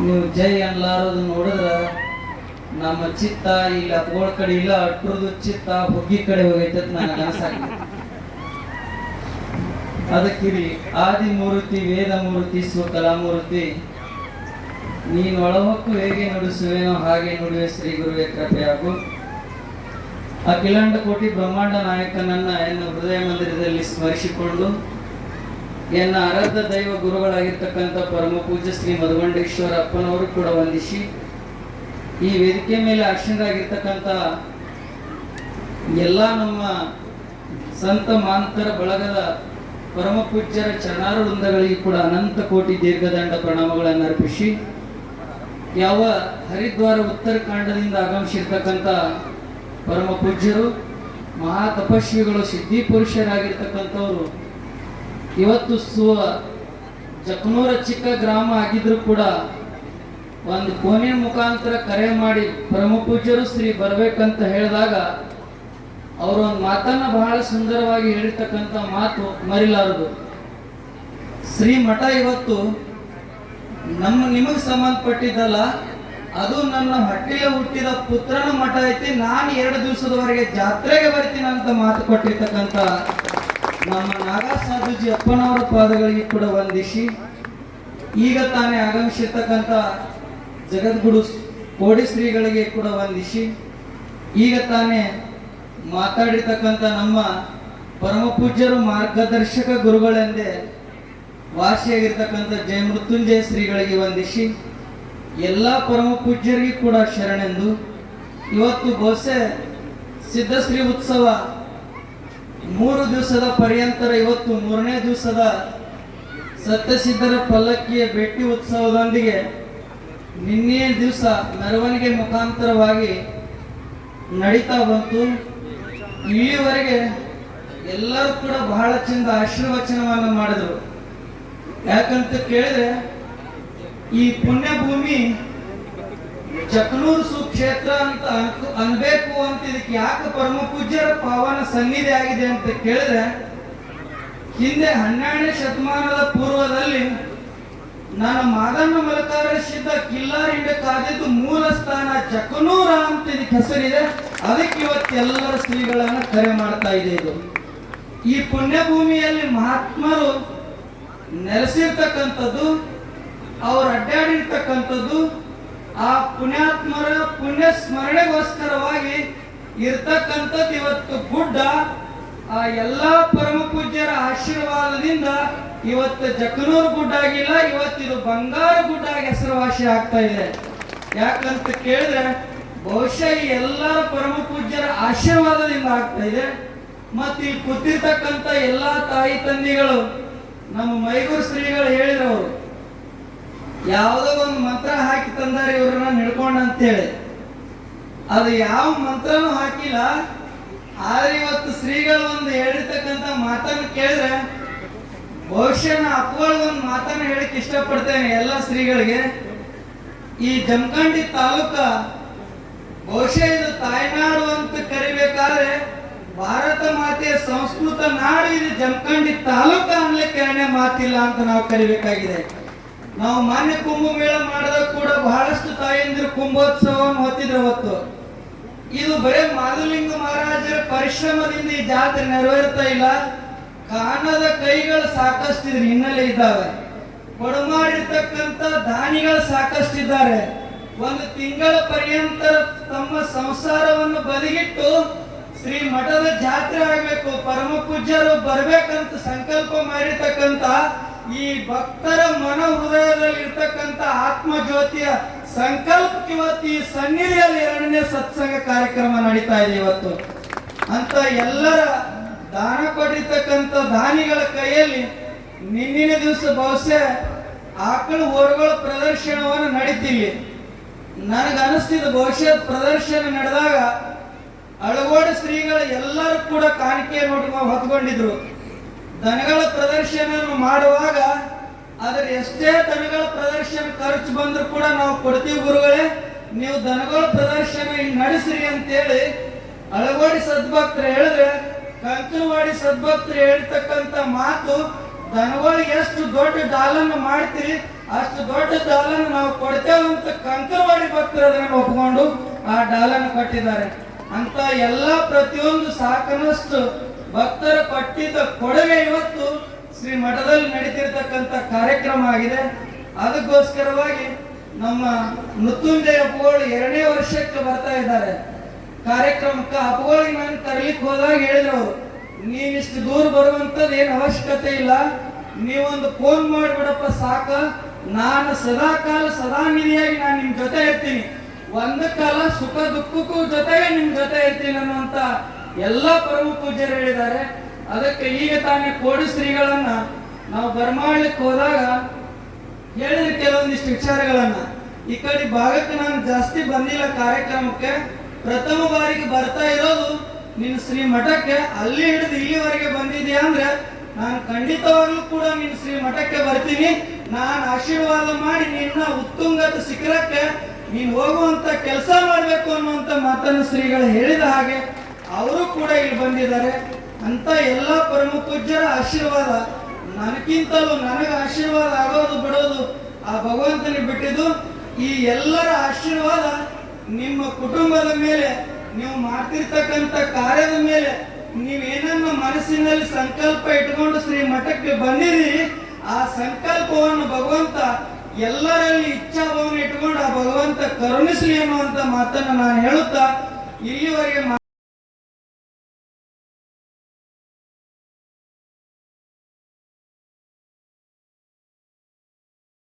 ನೀವು ಜೈ ಅನ್ಲಾರದು ನೋಡಿದ್ರ ನಮ್ಮ ಚಿತ್ತ ಇಲ್ಲಿ ಹತ್ಗೋಳ ಕಡೆ ಇಲ್ಲ ಅಟ್ಟರದು ಚಿತ್ತ ಹುಗ್ಗಿ ಕಡೆ ಹೋಗೈತೆ ಅಂತ ನನಗೆ ಅದಕ್ಕಿರಿ ಆದಿಮೂರ್ತಿ ವೇದಮೂರ್ತಿ ಸ್ವಕಲಾಮೂರ್ತಿ ನೀನು ಒಳಹೊಕ್ಕು ಹೇಗೆ ನುಡಿಸುವೇನೋ ಹಾಗೆ ನುಡಿವೆ ಶ್ರೀ ಗುರುವೆ ಕೃಪೆಯಾಗು ಅಖಿಲಾಂಡ ಕೋಟಿ ಬ್ರಹ್ಮಾಂಡ ನಾಯಕನನ್ನ ಎನ್ನು ಹೃದಯ ಮಂದಿರದಲ್ಲಿ ಸ್ಮರಿಸಿಕೊಂಡು ಎನ್ನ ಆರಾಧ್ಯ ದೈವ ಗುರುಗಳಾಗಿರ್ತಕ್ಕಂಥ ಪರಮ ಪೂಜ್ಯ ಶ್ರೀ ಮಧುಗಂಡೇಶ್ವರ ಅಪ್ಪನವರು ಕೂಡ ವಂದಿಸಿ ಈ ವೇದಿಕೆ ಮೇಲೆ ಆಶೀನರಾಗಿರ್ತಕ್ಕಂಥ ಎಲ್ಲ ನಮ್ಮ ಸಂತ ಮಾಂತರ ಬಳಗದ ಪರಮ ಪೂಜ್ಯರ ಚರಣಾರ ವೃಂದಗಳಿಗೆ ಕೂಡ ಅನಂತ ಕೋಟಿ ದೀರ್ಘದಂಡ ಪ್ರಣಾಮಗಳನ್ನು ಅರ್ಪಿಸಿ, ಯಾವ ಹರಿದ್ವಾರ ಉತ್ತರಾಖಂಡದಿಂದ ಆಗಮಿಸಿರ್ತಕ್ಕಂಥ ಪರಮ ಪೂಜ್ಯರು, ಮಹಾ ತಪಸ್ವಿಗಳು, ಸಿದ್ಧಿ ಪುರುಷರಾಗಿರ್ತಕ್ಕಂಥವ್ರು ಇವತ್ತು ಸುವ ಚಕ್ನೂರ ಚಿಕ್ಕ ಗ್ರಾಮ ಆಗಿದ್ರು ಕೂಡ ಒಂದು ಫೋನಿನ ಮುಖಾಂತರ ಕರೆ ಮಾಡಿ ಪರಮ ಪೂಜ್ಯರು ಶ್ರೀ ಬರಬೇಕಂತ ಹೇಳಿದಾಗ ಅವರು ಒಂದು ಮಾತನ್ನ ಬಹಳ ಸುಂದರವಾಗಿ ಹೇಳಿರ್ತಕ್ಕಂಥ ಮಾತು ಮರಿಲಾರದು. ಶ್ರೀ ಮಠ ಇವತ್ತು ನಮ್ಮ ನಿಮಗೆ ಸಂಬಂಧಪಟ್ಟಿದ್ದಲ್ಲ, ಅದು ನನ್ನ ಹಟ್ಟಿಯ ಹುಟ್ಟಿದ ಪುತ್ರನ ಮಠ ಐತಿ, ನಾನು ಎರಡು ದಿವಸದವರೆಗೆ ಜಾತ್ರೆಗೆ ಬರ್ತೀನಿ ಅಂತ ಮಾತು ಕೊಟ್ಟಿರ್ತಕ್ಕಂಥ ನಮ್ಮ ನಾಗಾ ಸಾಧುಜಿ ಅಪ್ಪನವರ ಪಾದಗಳಿಗೆ ಕೂಡ ವಂದಿಸಿ, ಈಗ ತಾನೇ ಆಗಮಿಸಿರ್ತಕ್ಕಂಥ ಜಗದ್ಗುರು ಕೋಡಿ ಶ್ರೀಗಳಿಗೆ ಕೂಡ ವಂದಿಸಿ, ಈಗ ತಾನೇ ಮಾತಾಡಿರ್ತಕ್ಕಂಥ ನಮ್ಮ ಪರಮ ಪೂಜ್ಯರು ಮಾರ್ಗದರ್ಶಕ ಗುರುಗಳೆಂದೇ ವಾಸಿಯಾಗಿರ್ತಕ್ಕಂಥ ಜಯ ಮೃತ್ಯುಂಜಯ ಶ್ರೀಗಳಿಗೆ ವಂದಿಸಿ, ಎಲ್ಲ ಪರಮ ಪೂಜ್ಯರಿಗೆ ಕೂಡ ಶರಣೆಂದು, ಇವತ್ತು ಬಹುಶಃ ಸಿದ್ಧಶ್ರೀ ಉತ್ಸವ ಮೂರು ದಿವಸದ ಪರ್ಯಂತರ ಇವತ್ತು ಮೂರನೇ ದಿವಸದ ಸತ್ಯಸಿದ್ಧರ ಪಲ್ಲಕ್ಕಿಯ ಭೇಟಿ ಉತ್ಸವದೊಂದಿಗೆ ನಿನ್ನೆ ದಿವಸ ಮೆರವಣಿಗೆ ಮುಖಾಂತರವಾಗಿ ನಡೀತಾ ಬಂತು. ಇಲ್ಲಿವರೆಗೆ ಎಲ್ಲರೂ ಕೂಡ ಬಹಳ ಚಂದ ಆಶೀರ್ವಚನವನ್ನು ಮಾಡಿದ್ರು. ಯಾಕಂತ ಕೇಳಿದ್ರೆ ಈ ಪುಣ್ಯ ಭೂಮಿ ಜಕನೂರು ಸುಕ್ಷೇತ್ರ ಅಂತ ಅನ್ಬೇಕು ಅಂತ ಇದಕ್ಕೆ ಯಾಕೆ ಪರಮ ಪೂಜ್ಯರ ಪಾವನ ಸನ್ನಿಧಿ ಆಗಿದೆ ಅಂತ ಕೇಳಿದ್ರೆ, ಹಿಂದೆ ಹನ್ನೆರಡನೇ ಶತಮಾನದ ಪೂರ್ವದಲ್ಲಿ ನಾನು ಮಾದಣ್ಣ ಮಲಕಾರಸಿದ್ದ ಕಿಲ್ಲಾರಿಂಡ ಕಾದಿದ್ದು ಮೂಲ ಸ್ಥಾನ ಚಕನೂರ ಅಂತ ಇದಕ್ಕೆ ಹೆಸರಿದೆ. ಅದಕ್ಕೆ ಇವತ್ತೆಲ್ಲರ ಶ್ರೀಗಳನ್ನ ಕರೆ ಮಾಡ್ತಾ ಇದೆ ಇದು. ಈ ಪುಣ್ಯಭೂಮಿಯಲ್ಲಿ ಮಹಾತ್ಮರು ನೆಲೆಸಿರ್ತಕ್ಕಂಥದ್ದು, ಅವ್ರು ಅಡ್ಡಾಡಿರ್ತಕ್ಕಂಥದ್ದು ಆ ಪುಣ್ಯಾತ್ಮರ ಪುಣ್ಯ ಸ್ಮರಣೆಗೋಸ್ಕರವಾಗಿ ಇರ್ತಕ್ಕಂಥದ್ದು ಇವತ್ತು ಗುಡ್ಡ ಆ ಎಲ್ಲ ಪರಮ ಪೂಜ್ಯರ ಆಶೀರ್ವಾದದಿಂದ ಇವತ್ತು ಜಕನೂರು ಗುಡ್ಡ ಆಗಿಲ್ಲ, ಇವತ್ತು ಇದು ಬಂಗಾರ ಗುಡ್ಡ ಹೆಸರುವಾಸಿ ಆಗ್ತಾ ಇದೆ. ಯಾಕಂತ ಕೇಳಿದ್ರೆ, ಬಹುಶಃ ಈ ಎಲ್ಲ ಪರಮ ಪೂಜ್ಯರ ಆಶೀರ್ವಾದದಿಂದ ಆಗ್ತಾ ಇದೆ. ಮತ್ತೆ ಇಲ್ಲಿ ಕೂತಿರ್ತಕ್ಕಂಥ ಎಲ್ಲಾ ತಾಯಿ ತಂದೆಗಳು, ನಮ್ಮ ಮೈಗೂರು ಶ್ರೀಗಳು ಹೇಳಿದ್ರು ಯಾವುದೋ ಒಂದು ಮಂತ್ರ ಹಾಕಿ ತಂದಾರೆ ಇವ್ರನ್ನ ನಿಡ್ಕೊಂಡ ಅಂತೇಳಿ. ಅದು ಯಾವ ಮಂತ್ರನೂ ಹಾಕಿಲ್ಲ. ಆದ್ರೆ ಇವತ್ತು ಶ್ರೀಗಳು ಒಂದು ಹೇಳಿರ್ತಕ್ಕಂಥ ಮಾತನ್ನು ಕೇಳಿದ್ರೆ ಬಹುಶಃ ನಾ ಒಂದು ಮಾತನ್ನು ಹೇಳಕ್ ಇಷ್ಟಪಡ್ತೇನೆ ಎಲ್ಲ ಶ್ರೀಗಳಿಗೆ. ಈ ಜಮಖಂಡಿ ತಾಲೂಕ ಬಹುಶಃ ಇದು ತಾಯ್ನಾಡು ಅಂತ ಕರಿಬೇಕಾದ್ರೆ ಭಾರತ ಮಾತೆಯ ಸಂಸ್ಕೃತ ನಾಡು ಇದು ಜಮಖಂಡಿ ತಾಲೂಕ ಅನ್ಲಿಕ್ಕೆ ಎರಡನೇ ಮಾತಿಲ್ಲ ಅಂತ ನಾವು ಕರಿಬೇಕಾಗಿದೆ. ನಾವು ಮಾನ್ಯ ಕುಂಭಮೇಳ ಮಾಡಿದಾಗ ಕೂಡ ಬಹಳಷ್ಟು ತಾಯಂದಿರು ಕುಂಭೋತ್ಸವವನ್ನು ಹೊತ್ತಿದ್ರು ಅವತ್ತು ಇದು ಬರೇ ಮಾಧುಲಿಂಗ ಮಹಾರಾಜರ ಪರಿಶ್ರಮದಿಂದ ಈ ಜಾತ್ರೆ ನೆರವೇರ್ತಾ ಇಲ್ಲ. ಕಾಣದ ಕೈಗಳು ಸಾಕಷ್ಟು ಇದ್ರ ಹಿನ್ನೆಲೆ ಇದ್ದಾವೆ. ಕೊಡಮಾಡಿರ್ತಕ್ಕಂಥ ದಾನಿಗಳು ಸಾಕಷ್ಟಿದ್ದಾರೆ ಒಂದು ತಿಂಗಳ ಪರ್ಯಂತ ತಮ್ಮ ಸಂಸಾರವನ್ನು ಬದಿಗಿಟ್ಟು ಶ್ರೀ ಮಠದ ಜಾತ್ರೆ ಆಗಬೇಕು ಪರಮ ಪೂಜ್ಯರು ಬರ್ಬೇಕಂತ ಸಂಕಲ್ಪ ಮಾಡಿರ್ತಕ್ಕಂಥ ಈ ಭಕ್ತರ ಮನ ಹೃದಯದಲ್ಲಿ ಆತ್ಮ ಜ್ಯೋತಿಯ ಸಂಕಲ್ಪಕ್ಕೆ ಇವತ್ತು ಈ ಸನ್ನಿಧಿಯಲ್ಲಿ ಎರಡನೇ ಸತ್ಸಂಗ ಕಾರ್ಯಕ್ರಮ ನಡೀತಾ ಇದೆ ಇವತ್ತು. ಅಂತ ಎಲ್ಲರ ದಾನ ಕೊಟ್ಟಿರ್ತಕ್ಕಂಥ ದಾನಿಗಳ ಕೈಯಲ್ಲಿ ನಿನ್ನಿನ ದಿವಸ ಬಹುಶಃ ಆಕಳು ಹೊರಗಳ ಪ್ರದರ್ಶನವನ್ನು ನಡೀತೀವಿ ನನಗೆ ಅನಿಸ್ತಿದ್ದು ಬಹುಶಃ ಪ್ರದರ್ಶನ ನಡೆದಾಗ ಅಳಗೋಡು ಶ್ರೀಗಳ ಎಲ್ಲರೂ ಕೂಡ ಕಾಣಿಕೆ ನೋಡ್ಕೊಂಡು ಹೊತ್ಕೊಂಡಿದ್ರು. ದನಗಳ ಪ್ರದರ್ಶನ ಮಾಡುವಾಗ ಅದರ ಎಷ್ಟೇ ದನಗಳ ಪ್ರದರ್ಶನ ಖರ್ಚು ಬಂದ್ರು ಕೂಡ ನಾವು ಕೊಡ್ತೀವಿ ಗುರುಗಳೇ, ನೀವು ದನಗಳ ಪ್ರದರ್ಶನ ನಡೆಸ್ರಿ ಅಂತೇಳಿ ಅಳಗೋಡಿ ಸದ್ಭಕ್ತರು ಹೇಳಿದ್ರೆ, ಕಂಕನವಾಡಿ ಸದ್ಭಕ್ತರು ಹೇಳ್ತಕ್ಕಂಥ ಮಾತು ದನಗಳಿಗೆ ಎಷ್ಟು ದೊಡ್ಡ ಡಾಲನ್ನು ಮಾಡ್ತೀರಿ, ಅಷ್ಟು ದೊಡ್ಡ ಡಾಲನ್ನು ನಾವು ಕೊಡ್ತೇವೆ ಅಂತ ಕಂಕನವಾಡಿ ಭಕ್ತರು ಅದನ್ನು ಒಪ್ಕೊಂಡು ಆ ಡಾಲನ್ನು ಕಟ್ಟಿದ್ದಾರೆ. ಅಂತ ಎಲ್ಲ ಪ್ರತಿಯೊಂದು ಸಾಕನಷ್ಟು ಭಕ್ತರ ಪಟ್ಟಿದ ಕೊಡುಗೆ ಇವತ್ತು ಶ್ರೀ ಮಠದಲ್ಲಿ ನಡೀತಿರ್ತಕ್ಕಂಥ ಕಾರ್ಯಕ್ರಮ ಆಗಿದೆ. ಅದಕ್ಕೋಸ್ಕರವಾಗಿ ನಮ್ಮ ಮೃತ್ಯುಂಜಯ ಅಪ್ಪುಗಳು ಎರಡನೇ ವರ್ಷಕ್ಕೆ ಬರ್ತಾ ಇದ್ದಾರೆ. ಕಾರ್ಯಕ್ರಮಕ್ಕೆ ಅಪ್ಪುಗಳಿಗೆ ನಾನು ತರಲಿಕ್ಕೆ ಹೋದಾಗ ಹೇಳಿದ್ರು ಅವರು ನೀವಿಷ್ಟು ದೂರ ಬರುವಂಥದ್ದು ಏನು ಅವಶ್ಯಕತೆ ಇಲ್ಲ. ನೀವೊಂದು ಫೋನ್ ಮಾಡಿಬಿಡಪ್ಪ, ಸಾಕ. ನಾನು ಸದಾ ಕಾಲ ಸದಾ ನಿಧಿಯಾಗಿ ನಾನು ನಿಮ್ಮ ಜೊತೆ ಇರ್ತೀನಿ. ಒಂದು ಕಾಲ ಸುಖ ದುಃಖಕ್ಕೂ ಜೊತೆಗೆ ನಿಮ್ಮ ಜೊತೆ ಇರ್ತೀನಿ ಅನ್ನುವಂತ ಎಲ್ಲ ಪರಮ ಪೂಜ್ಯರು ಹೇಳಿದ್ದಾರೆ. ಅದಕ್ಕೆ ಈಗ ತಾನೇ ಕೋಡಿ ಶ್ರೀಗಳನ್ನ ನಾವು ಬರಮಾಡ್ಲಿಕ್ಕೆ ಹೋದಾಗ ಹೇಳಿದ ಕೆಲವೊಂದಿಷ್ಟು ವಿಚಾರಗಳನ್ನ. ಈ ಕಡೆ ಭಾಗಕ್ಕೆ ನಾನು ಜಾಸ್ತಿ ಬಂದಿಲ್ಲ ಕಾರ್ಯಕ್ರಮಕ್ಕೆ. ಪ್ರಥಮ ಬಾರಿಗೆ ಬರ್ತಾ ಇರೋದು ನಿನ್ನ ಶ್ರೀ ಮಠಕ್ಕೆ ಅಲ್ಲಿ ಹಿಡಿದು ಇಲ್ಲಿವರೆಗೆ ಬಂದಿದ್ಯಾ ಅಂದ್ರೆ ನಾನು ಖಂಡಿತವಾಗ್ಲೂ ಕೂಡ ನಿನ್ನ ಶ್ರೀ ಮಠಕ್ಕೆ ಬರ್ತೀನಿ. ನಾನು ಆಶೀರ್ವಾದ ಮಾಡಿ ನಿನ್ನ ಉತ್ತುಂಗದ ಶಿಖರಕ್ಕೆ ನೀನು ಹೋಗುವಂತ ಕೆಲಸ ಮಾಡಬೇಕು ಅನ್ನುವಂತ ಮಾತನ್ನು ಶ್ರೀಗಳು ಹೇಳಿದ ಹಾಗೆ ಅವರು ಕೂಡ ಇಲ್ಲಿ ಬಂದಿದ್ದಾರೆ. ಅಂತ ಎಲ್ಲ ಪರಮ ಪೂಜ್ಯರ ಆಶೀರ್ವಾದ. ನನಗಿಂತಲೂ ನನಗೆ ಆಶೀರ್ವಾದ ಆಗೋದು ಬಿಡೋದು ಆ ಭಗವಂತನಿಗೆ ಬಿಟ್ಟಿದ್ದು ಈ ಎಲ್ಲರ ಆಶೀರ್ವಾದ ನಿಮ್ಮ ಕುಟುಂಬದ ಮೇಲೆ, ನೀವು ಮಾಡ್ತಿರ್ತಕ್ಕಂಥ ಕಾರ್ಯದ ಮೇಲೆ, ನೀವೇನನ್ನ ಮನಸ್ಸಿನಲ್ಲಿ ಸಂಕಲ್ಪ ಇಟ್ಕೊಂಡು ಶ್ರೀ ಮಠಕ್ಕೆ ಬಂದಿರಿ, ಆ ಸಂಕಲ್ಪವನ್ನು ಭಗವಂತ ಎಲ್ಲರಲ್ಲಿ ಇಚ್ಛಾಭಾವನೆ ಇಟ್ಕೊಂಡು ಆ ಭಗವಂತ ಕರುಣಿಸಲಿ ಅನ್ನುವಂಥ ಮಾತನ್ನು ನಾನು ಹೇಳುತ್ತಾ, ಇಲ್ಲಿವರೆಗೆ